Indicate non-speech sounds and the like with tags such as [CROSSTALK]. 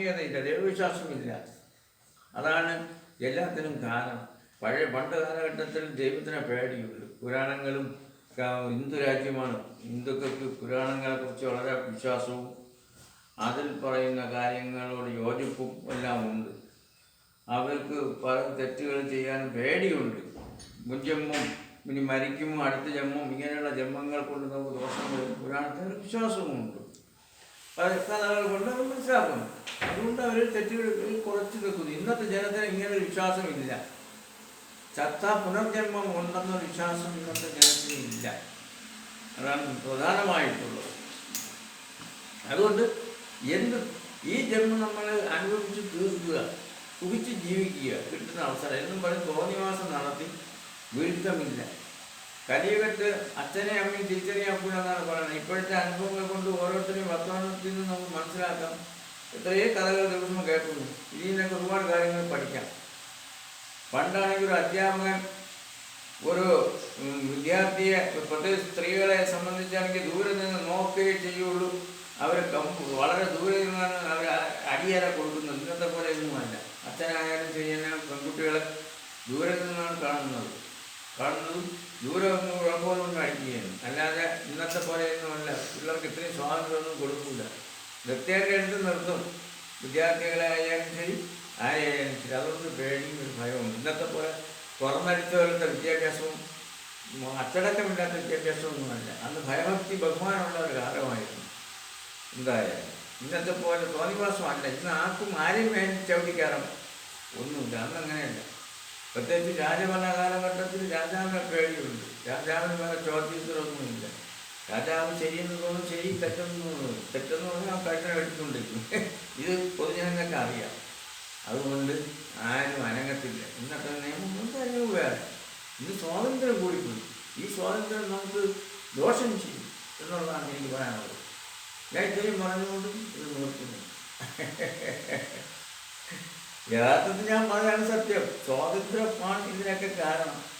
ആത്മീയതയില്ല ദൈവവിശ്വാസമില്ല. അതാണ് എല്ലാത്തിനും കാരണം. പഴയ പണ്ട് കാലഘട്ടത്തിൽ ദൈവത്തിനെ പേടിയുള്ളൂ പുരാണങ്ങളും ഹിന്ദു രാജ്യമാണ്. ഹിന്ദുക്കൾക്ക് പുരാണങ്ങളെക്കുറിച്ച് വളരെ വിശ്വാസവും അതിൽ പറയുന്ന കാര്യങ്ങളോട് യോജിപ്പും എല്ലാം ഉണ്ട്. അവർക്ക് പല തെറ്റുകൾ ചെയ്യാൻ പേടിയുണ്ട്. മുൻജന്മം ഇനി മരിക്കും അടുത്ത ജന്മം ഇങ്ങനെയുള്ള ജന്മങ്ങൾ കൊണ്ട് നമുക്ക് ദോഷം വരും പുരാണത്തിൽ വിശ്വാസവുമുണ്ട്. പല നാളുകൾ കൊണ്ട് മനസ്സിലാക്കുന്നു. അതുകൊണ്ട് അവർ തെറ്റുകൾ കുറച്ച് വെക്കുന്നു. ഇന്നത്തെ ജനത്തിന് ഇങ്ങനെ ഒരു വിശ്വാസമില്ല. ചത്ത പുനർജന്മം ഉണ്ടെന്ന വിശ്വാസം ഇന്നത്തെ ജനത്തിന് ഇല്ല. അതാണ് പ്രധാനമായിട്ടുള്ളത്. അതുകൊണ്ട് എന്ത് ഈ ജന്മം നമ്മൾ അനുഭവിച്ച് തീർക്കുക സുഖിച്ച് ജീവിക്കുക കിട്ടുന്ന അവസരം. എന്നും പറഞ്ഞ് തോന്നിവാസം നടത്തി വീഴ്ത്തമില്ല കലിയുഗത്ത് അച്ഛനെ അമ്മയും തിരിച്ചറിയാക്കൂലെന്നാണ് പറയുന്നത്. ഇപ്പോഴത്തെ അനുഭവങ്ങൾ കൊണ്ട് ഓരോരുത്തരെയും വർത്തമാനത്തിൽ നിന്ന് നമുക്ക് മനസ്സിലാക്കാം. എത്രയോ കഥകൾ ദിവസം കേൾക്കുന്നു ഇതിൽ നിന്നൊക്കെ ഒരുപാട് കാര്യങ്ങൾ പഠിക്കാം. പണ്ടാണെങ്കിൽ ഒരു അധ്യാപകൻ ഒരു വിദ്യാർത്ഥിയെ പ്രത്യേകിച്ച് സ്ത്രീകളെ സംബന്ധിച്ചാണെങ്കിൽ ദൂരെ നിന്ന് നോക്കുകയേ ചെയ്യുള്ളൂ. അവർ വളരെ ദൂരെ നിന്നാണ് അവർ അടിയറ കൊടുക്കുന്നത്. ഇന്നത്തെ പോലെ ഒന്നുമല്ല. അച്ഛനായാലും ചെയ്യുന്ന പെൺകുട്ടികളെ ദൂരെ നിന്നാണ് കാണുന്നത്. കാണുന്നതും ദൂരെ ഒന്ന് കുഴപ്പമൊന്നും അടിക്കുകയാണ്. അല്ലാതെ ഇന്നത്തെ പോലെ ഒന്നുമല്ല. പിള്ളേർക്ക് ഇത്രയും സ്വാതന്ത്ര്യമൊന്നും കൊടുക്കില്ല വൃത്തിയായിട്ട് എടുത്ത് നിർത്തും. വിദ്യാർത്ഥികളായാലും ശരി ആരെയായാലും ശരി. അതൊന്നും പേടിയും ഒരു ഭയവും. ഇന്നത്തെ പോലെ തുറന്നടിച്ച പോലത്തെ വിദ്യാഭ്യാസവും അച്ചടക്കമില്ലാത്ത വിദ്യാഭ്യാസമൊന്നുമല്ല അന്ന് ഭയഭക്തി ബഹുമാനമുള്ള ഒരു കാലമായിരുന്നു. എന്തായാലും ഇന്നത്തെ പോലെ തോന്നിവാസമല്ല. ഇന്ന് ആർക്കും ആരെയും വേണ്ടി ചവിട്ടിക്കാറും ഒന്നുമില്ല. അന്ന് അങ്ങനെയല്ല പ്രത്യേകിച്ച് രാജഭരണ കാലഘട്ടത്തിൽ രാജാവിനെ പേടിയുണ്ട്. രാജാവിന് വേറെ ചോദ്യത്തിലൊന്നുമില്ല രാജാവ് ശരിയെന്ന് തോന്നുന്നു ശരി തെറ്റെന്ന് തോന്നുന്നു തെറ്റെന്ന് പറഞ്ഞാൽ ആ കഴുത്തിനെ എടുത്തുകൊണ്ടിരിക്കും. [LAUGHS] ഇത് പൊതുജനങ്ങൾക്ക് അറിയാം. അതുകൊണ്ട് ആരും അനങ്ങത്തില്ല. ഇന്നത്തെ നിയമം കാര്യങ്ങൾ വേറെ. ഇന്ന് സ്വാതന്ത്ര്യം കൂടിപ്പോയി. ഈ സ്വാതന്ത്ര്യം നമുക്ക് ദോഷം ചെയ്യും എന്നുള്ളതാണ് എനിക്ക് പറയാനുള്ളത്. ഞാൻ ഇത്രയും പറഞ്ഞുകൊണ്ട് ഇത് നിർത്തുന്നു. [LAUGHS] യഥാർത്ഥത്തിൽ ഞാൻ പറയാണ് സത്യം. സ്വാതന്ത്ര്യമാണ് ഇതിനൊക്കെ കാരണം.